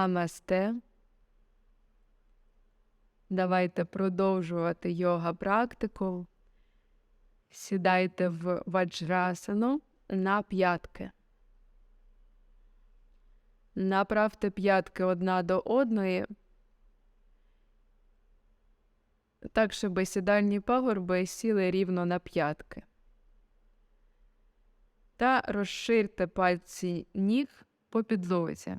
Намасте. Давайте продовжувати йога практику. Сідайте в ваджрасану на п'ятки. Направте п'ятки одна до одної, так, щоб сідальні пагорби сіли рівно на п'ятки. Та розширте пальці ніг по підлозі.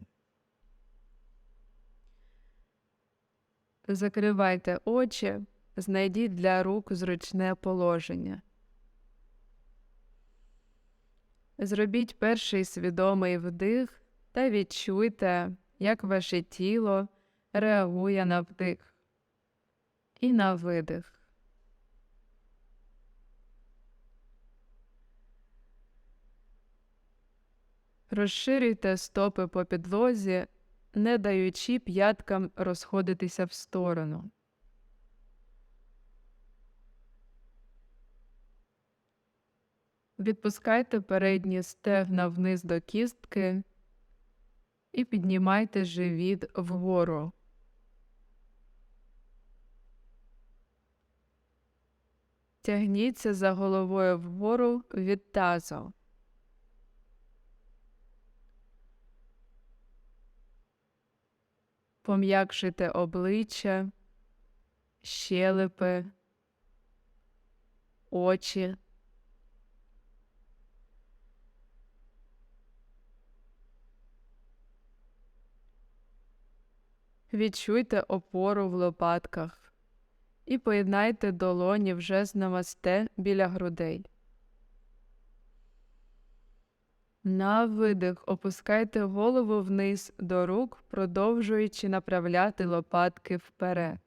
Закривайте очі, знайдіть для рук зручне положення. Зробіть перший свідомий вдих та відчуйте, як ваше тіло реагує на вдих і на видих. Розширюйте стопи по підлозі, не даючи п'яткам розходитися в сторону. Відпускайте передні стегна вниз до кістки і піднімайте живіт вгору. Тягніться за головою вгору від тазу. Пом'якшите обличчя, щелепи, очі. Відчуйте опору в лопатках і поєднайте долоні вже з намасте біля грудей. На видих опускайте голову вниз до рук, продовжуючи направляти лопатки вперед.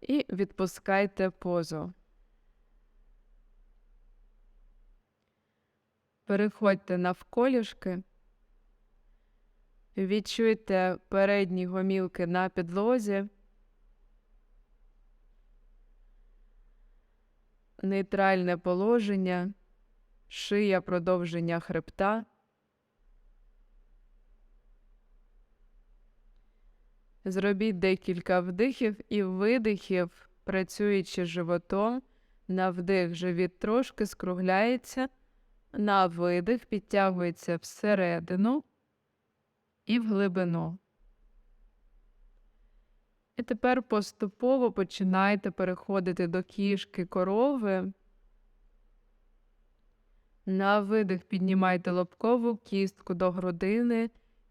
І відпускайте позу. Переходьте навколішки. Відчуйте передні гомілки на підлозі. Нейтральне положення, шия продовження хребта. Зробіть декілька вдихів і видихів, працюючи животом. На вдих живіт трошки скругляється, на видих підтягується всередину і в глибину. І тепер поступово починайте переходити до кішки корови. На видих піднімайте лобкову кістку до грудини,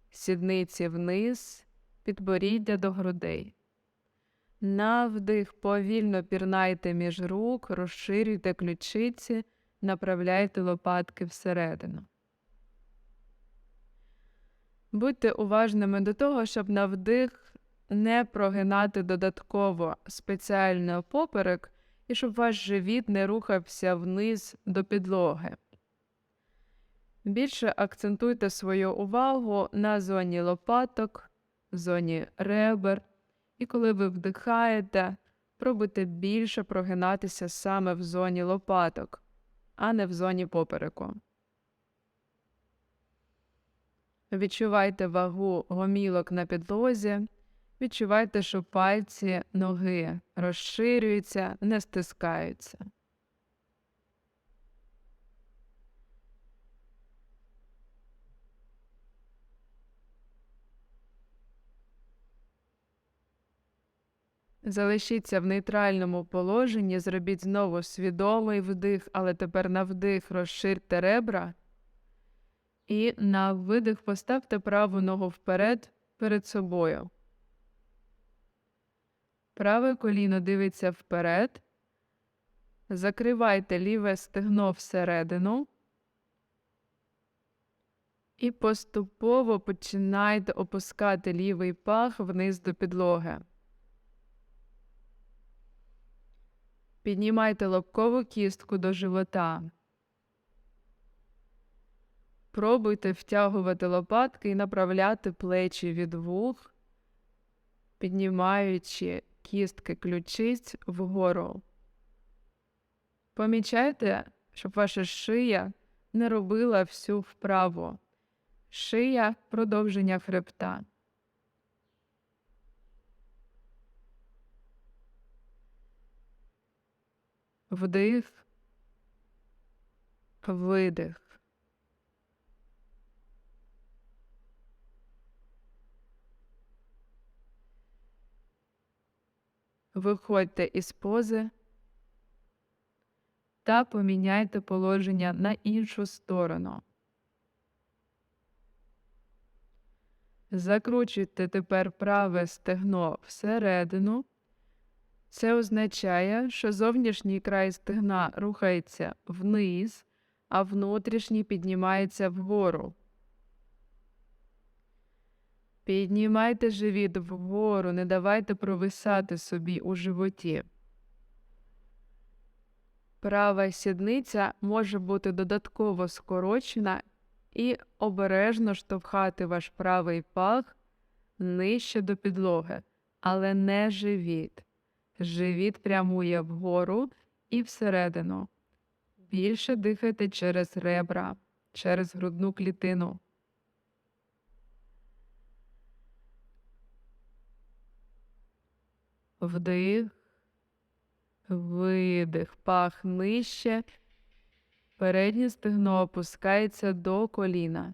сідниці вниз, підборіддя до грудей. На вдих повільно пірнайте між рук, розширюйте ключиці, направляйте лопатки всередину. Будьте уважними до того, щоб на вдих не прогинати додатково спеціально поперек і щоб ваш живіт не рухався вниз до підлоги. Більше акцентуйте свою увагу на зоні лопаток, зоні ребер, і коли ви вдихаєте, пробуйте більше прогинатися саме в зоні лопаток, а не в зоні попереку. Відчувайте вагу гомілок на підлозі. Відчувайте, що пальці ноги розширюються, не стискаються. Залишіться в нейтральному положенні, зробіть знову свідомий вдих, але тепер на вдих розширте ребра. І на видих поставте праву ногу вперед перед собою. Праве коліно дивиться вперед. Закривайте ліве стегно всередину. І поступово починайте опускати лівий пах вниз до підлоги. Піднімайте лобкову кістку до живота. Пробуйте втягувати лопатки і направляти плечі від вух, піднімаючи кістки ключиць вгору. Помічайте, щоб ваша шия не робила всю вправу. Шия продовження хребта. Вдих, видих. Виходьте із пози та поміняйте положення на іншу сторону. Закручуйте тепер праве стегно всередину. Це означає, що зовнішній край стегна рухається вниз, а внутрішній піднімається вгору. Піднімайте живіт вгору, не давайте провисати собі у животі. Права сідниця може бути додатково скорочена і обережно штовхати ваш правий пах нижче до підлоги, але не живіт. Живіт прямує вгору і всередину. Більше дихайте через ребра, через грудну клітину. Вдих, видих, пах нижче. Переднє стегно опускається до коліна.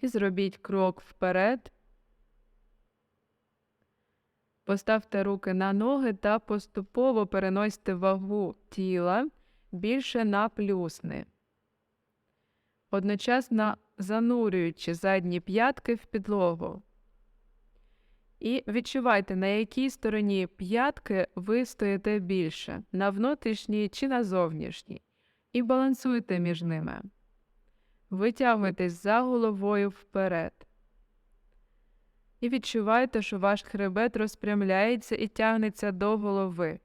І зробіть крок вперед. Поставте руки на ноги та поступово переносьте вагу тіла більше на плюсни, одночасно занурюючи задні п'ятки в підлогу. І відчувайте, на якій стороні п'ятки ви стоїте більше на внутрішній чи на зовнішній. І балансуйте між ними. Витягуйтесь за головою вперед. І відчувайте, що ваш хребет розпрямляється і тягнеться до голови.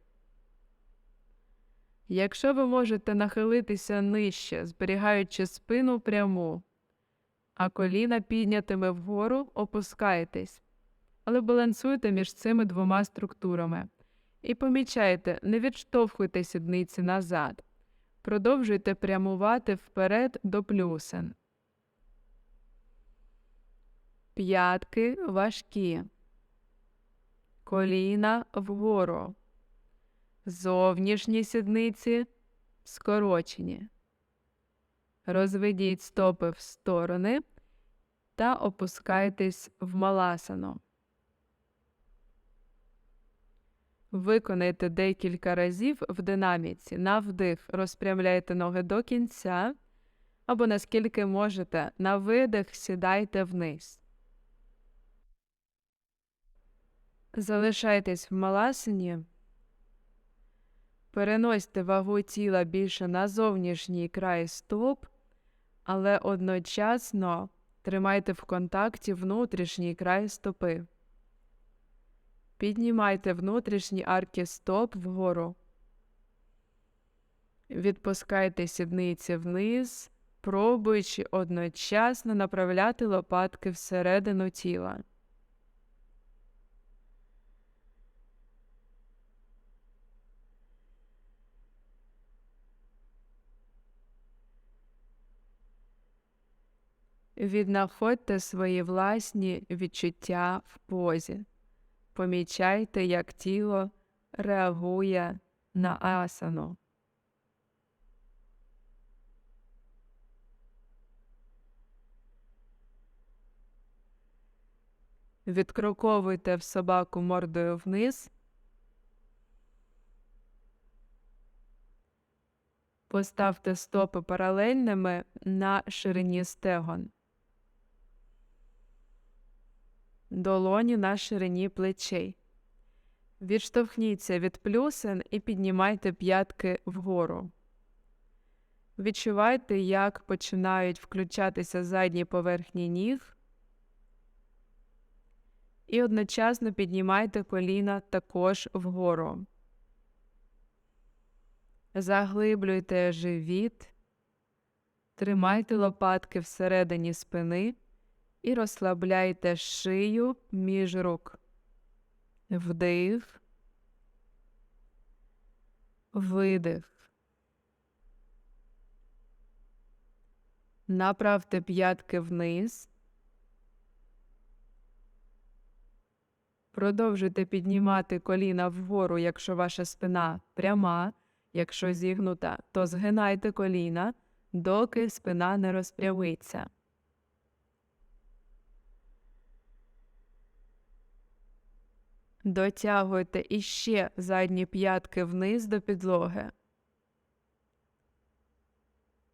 Якщо ви можете нахилитися нижче, зберігаючи спину пряму, а коліна піднятими вгору, опускайтесь але балансуйте між цими двома структурами. І помічайте, не відштовхуйте сідниці назад. Продовжуйте прямувати вперед до плюсен. П'ятки важкі. Коліна вгору. Зовнішні сідниці скорочені. Розведіть стопи в сторони та опускайтесь в маласану. Виконайте декілька разів в динаміці. На вдих розпрямляйте ноги до кінця, або наскільки можете, на видих сідайте вниз. Залишайтесь в маласині. Переносьте вагу тіла більше на зовнішній край стоп, але одночасно тримайте в контакті внутрішній край стопи. Піднімайте внутрішні арки стоп вгору. Відпускайте сідниці вниз, пробуючи одночасно направляти лопатки всередину тіла. Віднаходьте свої власні відчуття в позі. Помічайте, як тіло реагує на асану. Відкроковуйте в собаку мордою вниз. Поставте стопи паралельними на ширині стегон. Долоні на ширині плечей. Відштовхніться від плюсен і піднімайте п'ятки вгору. Відчувайте, як починають включатися задні поверхні ніг. І одночасно піднімайте коліна також вгору. Заглиблюйте живіт, тримайте лопатки всередині спини і розслабляйте шию між рук. Вдих, видих. Направте п'ятки вниз. Продовжуйте піднімати коліна вгору, якщо ваша спина пряма, якщо зігнута, то згинайте коліна, доки спина не розпрямиться. Дотягуйте іще задні п'ятки вниз до підлоги.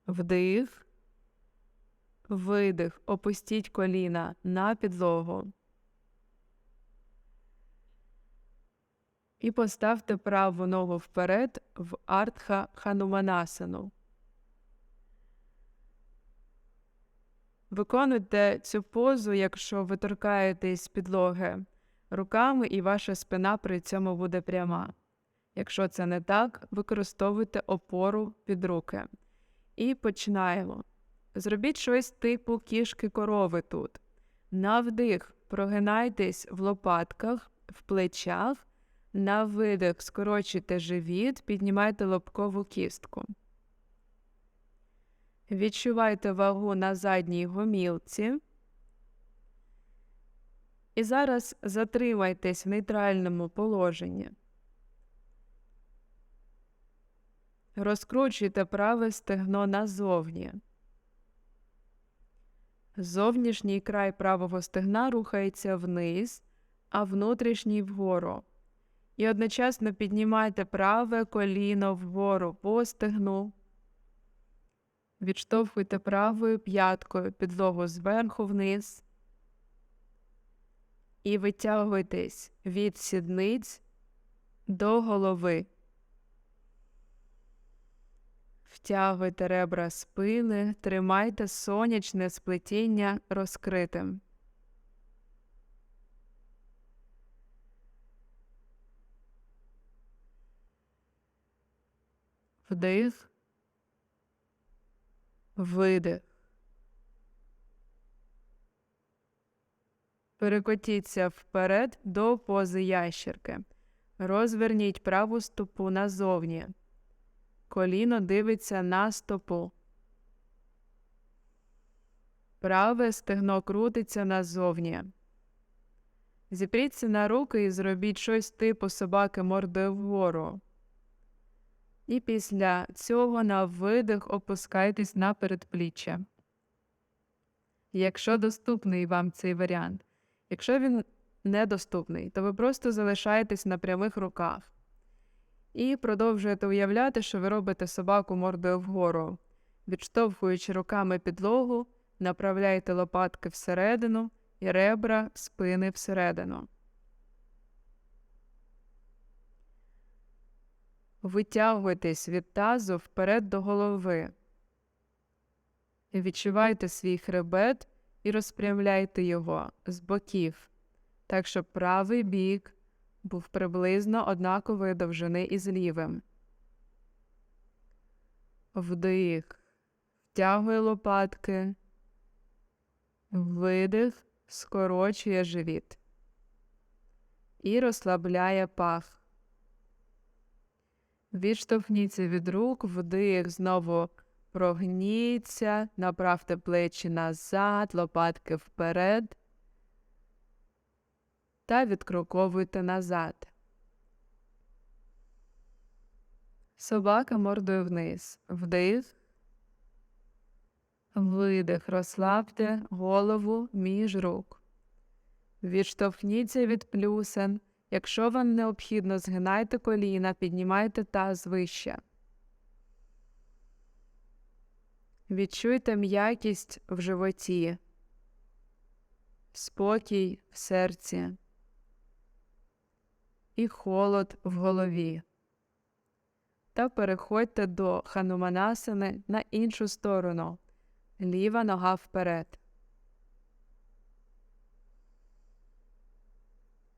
Вдих. Видих. Опустіть коліна на підлогу. І поставте праву ногу вперед в артха хануманасану. Виконуйте цю позу, якщо ви торкаєтесь підлоги руками, і ваша спина при цьому буде пряма. Якщо це не так, використовуйте опору під руки. І починаємо. Зробіть щось типу кішки корови тут. На вдих прогинайтесь в лопатках, в плечах, на видих скорочуйте живіт, піднімайте лобкову кістку. Відчувайте вагу на задній гомілці. І зараз затримайтесь в нейтральному положенні. Розкручуйте праве стегно назовні. Зовнішній край правого стегна рухається вниз, а внутрішній вгору. І одночасно піднімайте праве коліно вгору по стегну. Відштовхуйте правою п'яткою підлогу зверху вниз і витягуйтесь від сідниць до голови. Втягуйте ребра спини, тримайте сонячне сплетіння розкритим. Вдих, видих. Перекотіться вперед до пози ящерки. Розверніть праву стопу назовні. Коліно дивиться на стопу. Праве стегно крутиться назовні. Зіпріться на руки і зробіть щось типу собаки мордою вгору. І після цього на видих опускайтесь на передпліччя. Якщо доступний вам цей варіант. Якщо він недоступний, то ви просто залишаєтесь на прямих руках і продовжуєте уявляти, що ви робите собаку мордою вгору, відштовхуючи руками підлогу, направляєте лопатки всередину і ребра спини всередину. Витягуйтесь від тазу вперед до голови. Відчувайте свій хребет і розпрямляйте його з боків, так щоб правий бік був приблизно однакової довжини із лівим. Вдих, втягує лопатки, видих, скорочує живіт і розслабляє пах. Відштовхніться від рук, вдих, знову прогніться, направте плечі назад, лопатки вперед та відкроковуйте назад. Собака мордою вниз. Вдих. Видих. Розслабте голову між рук. Відштовхніться від плюсен. Якщо вам необхідно, згинайте коліна, піднімайте таз вище. Відчуйте м'якість в животі, спокій в серці і холод в голові. Та переходьте до хануманасини на іншу сторону, ліва нога вперед.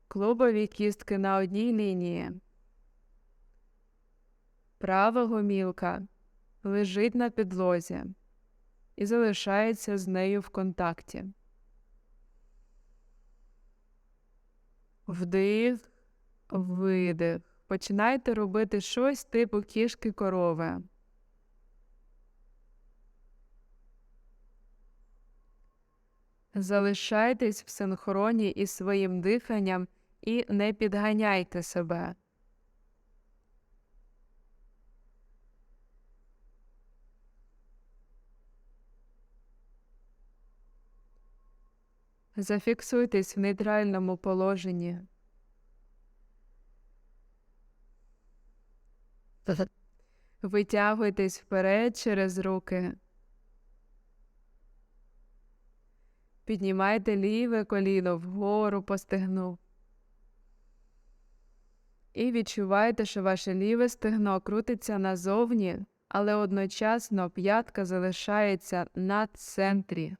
Клубові кістки на одній лінії. Права гомілка лежить на підлозі і залишається з нею в контакті. Вдих, видих. Починайте робити щось типу кішки корови. Залишайтесь в синхроні із своїм диханням і не підганяйте себе. Зафіксуйтесь в нейтральному положенні. Витягуйтесь вперед через руки. Піднімайте ліве коліно вгору по стегну. І відчувайте, що ваше ліве стегно крутиться назовні, але одночасно п'ятка залишається на центрі.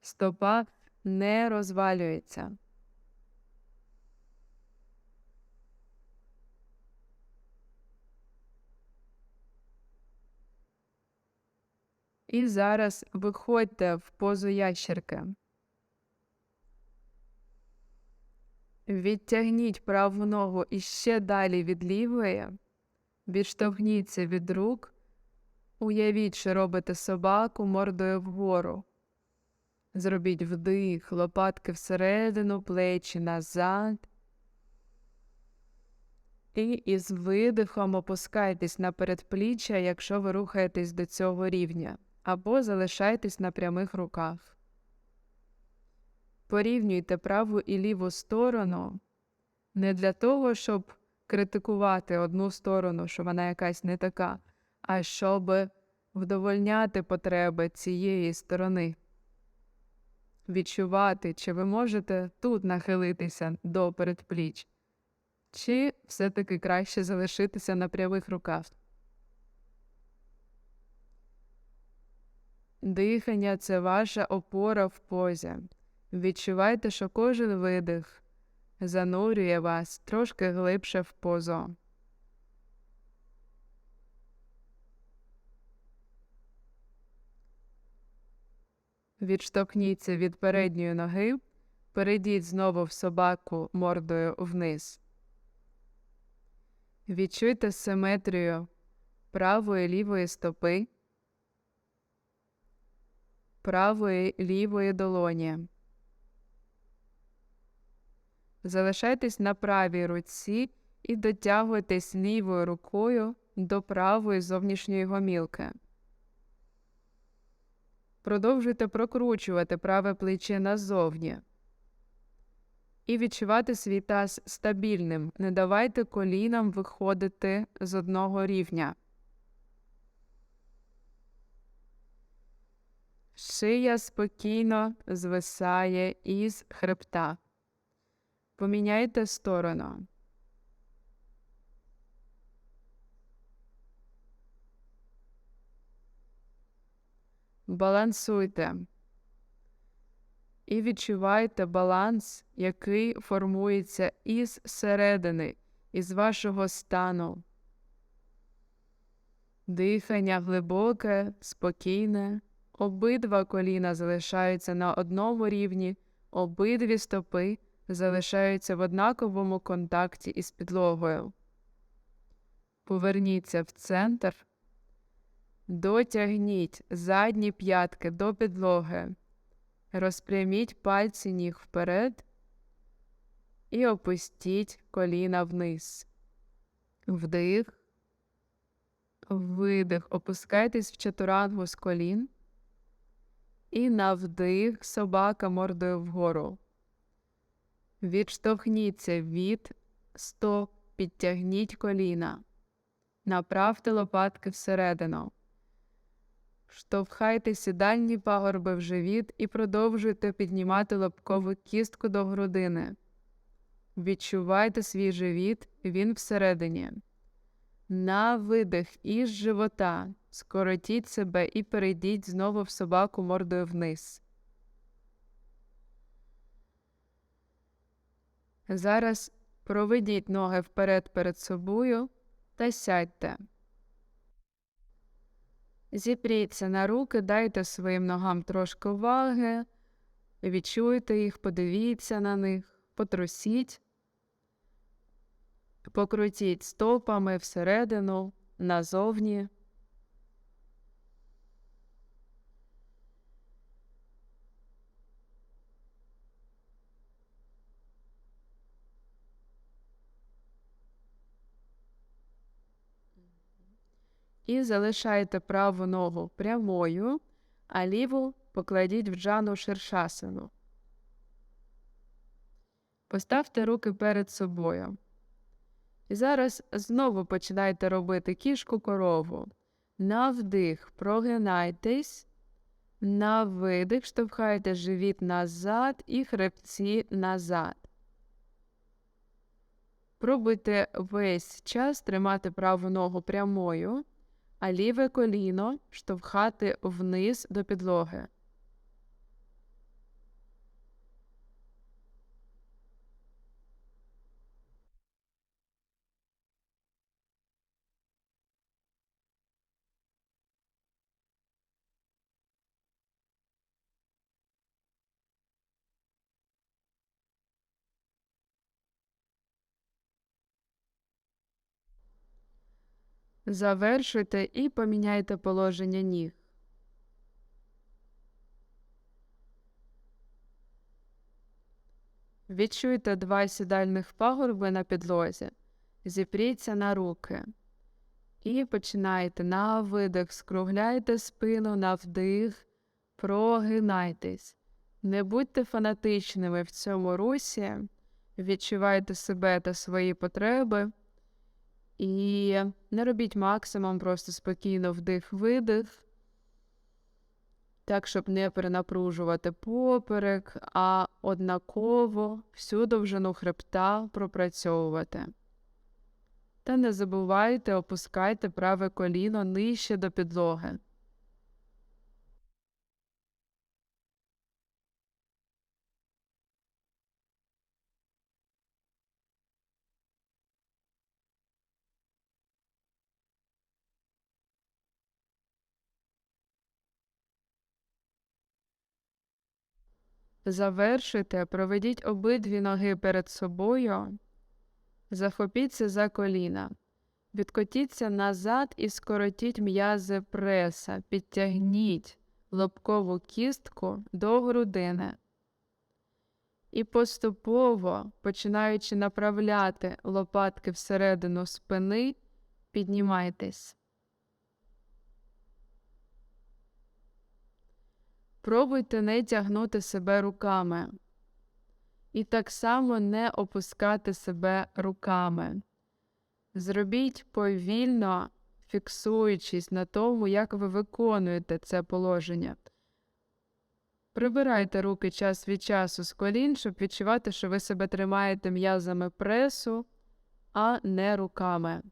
Стопа не розвалюється. І зараз виходьте в позу ящерки. Відтягніть праву ногу іще далі від лівої, відштовхніться від рук, уявіть, що робите собаку мордою вгору. Зробіть вдих, лопатки всередину, плечі назад. І із видихом опускайтесь на передпліччя, якщо ви рухаєтесь до цього рівня, або залишайтесь на прямих руках. Порівнюйте праву і ліву сторону не для того, щоб критикувати одну сторону, що вона якась не така, а щоб вдовольняти потреби цієї сторони відчувати, чи ви можете тут нахилитися до передпліч, чи все-таки краще залишитися на прямих руках. Дихання це ваша опора в позі. Відчувайте, що кожен видих занурює вас трошки глибше в позу. Відштовхніться від передньої ноги, перейдіть знову в собаку мордою вниз. Відчуйте симетрію правої лівої стопи, правої лівої долоні. Залишайтесь на правій руці і дотягуйтесь лівою рукою до правої зовнішньої гомілки. Продовжуйте прокручувати праве плече назовні. І відчувати свій таз стабільним. Не давайте колінам виходити з одного рівня. Шия спокійно звисає із хребта. Поміняйте сторону. Балансуйте і відчувайте баланс, який формується із середини, із вашого стану. Дихання глибоке, спокійне, обидва коліна залишаються на одному рівні, обидві стопи залишаються в однаковому контакті із підлогою. Поверніться в центр Дотягніть задні п'ятки до підлоги, розпряміть пальці ніг вперед і опустіть коліна вниз. Вдих, видих, опускайтесь в чатурангу з колін. І на вдих собака мордою вгору. Відштовхніться від стоп, підтягніть коліна, направте лопатки всередину. Штовхайте сідальні пагорби в живіт і продовжуйте піднімати лобкову кістку до грудини. Відчувайте свій живіт, він всередині. На видих із живота. Скоротіть себе і перейдіть знову в собаку мордою вниз. Зараз проведіть ноги вперед перед собою та сядьте. Зіпріться на руки, дайте своїм ногам трошки уваги, відчуйте їх, подивіться на них, потрусіть, покрутіть стопами всередину, назовні. І залишайте праву ногу прямою, а ліву покладіть в джану ширшасану. Поставте руки перед собою. І зараз знову починайте робити кішку корову. На вдих прогинайтесь, на видих штовхайте живіт назад і хребці назад. Пробуйте весь час тримати праву ногу прямою, а ліве коліно штовхати вниз до підлоги. Завершуйте і поміняйте положення ніг. Відчуйте два сідальних пагорби на підлозі. Зіпріться на руки. І починайте на видих, скругляйте спину на вдих, прогинайтесь. Не будьте фанатичними в цьому русі, відчувайте себе та свої потреби. І не робіть максимум, просто спокійно вдих-видих, так, щоб не перенапружувати поперек, а однаково всю довжину хребта пропрацьовувати. Та не забувайте опускайте праве коліно нижче до підлоги. Завершуйте, проведіть обидві ноги перед собою, захопіться за коліна, відкотіться назад і скоротіть м'язи преса, підтягніть лобкову кістку до грудини. І поступово, починаючи направляти лопатки всередину спини, піднімайтесь. Пробуйте не тягнути себе руками. І так само не опускати себе руками. Зробіть повільно, фіксуючись на тому, як ви виконуєте це положення. Прибирайте руки час від часу з колін, щоб відчувати, що ви себе тримаєте м'язами пресу, а не руками.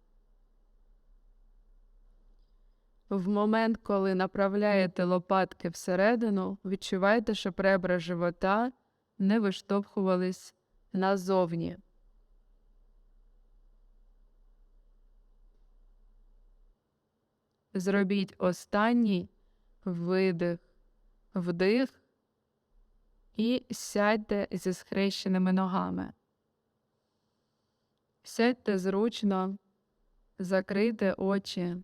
В момент, коли направляєте лопатки всередину, відчувайте, що ребра живота не виштовхувались назовні. Зробіть останній видих, вдих і сядьте зі схрещеними ногами. Сядьте зручно, закрийте очі.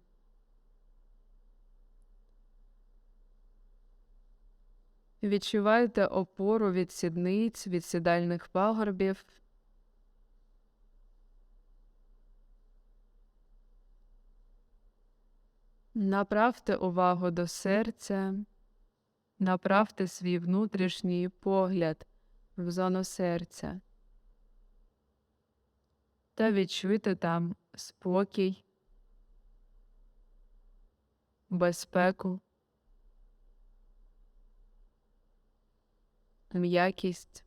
Відчуваєте опору від сідниць, від сідальних пагорбів. Направте увагу до серця, направте свій внутрішній погляд в зону серця та відчуйте там спокій, безпеку. М'якість.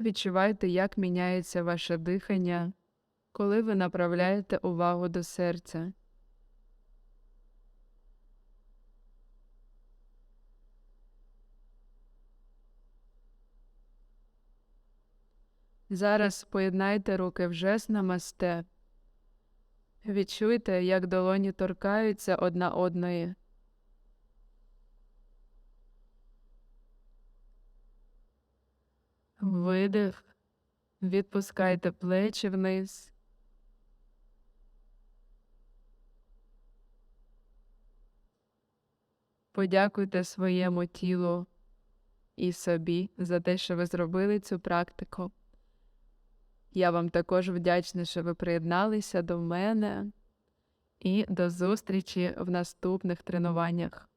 Відчувайте, як міняється ваше дихання, коли ви направляєте увагу до серця. Зараз поєднайте руки в жест намасте. Відчуйте, як долоні торкаються одна одної. Видих. Відпускайте плечі вниз. Подякуйте своєму тілу і собі за те, що ви зробили цю практику. Я вам також вдячна, що ви приєдналися до мене. І до зустрічі в наступних тренуваннях.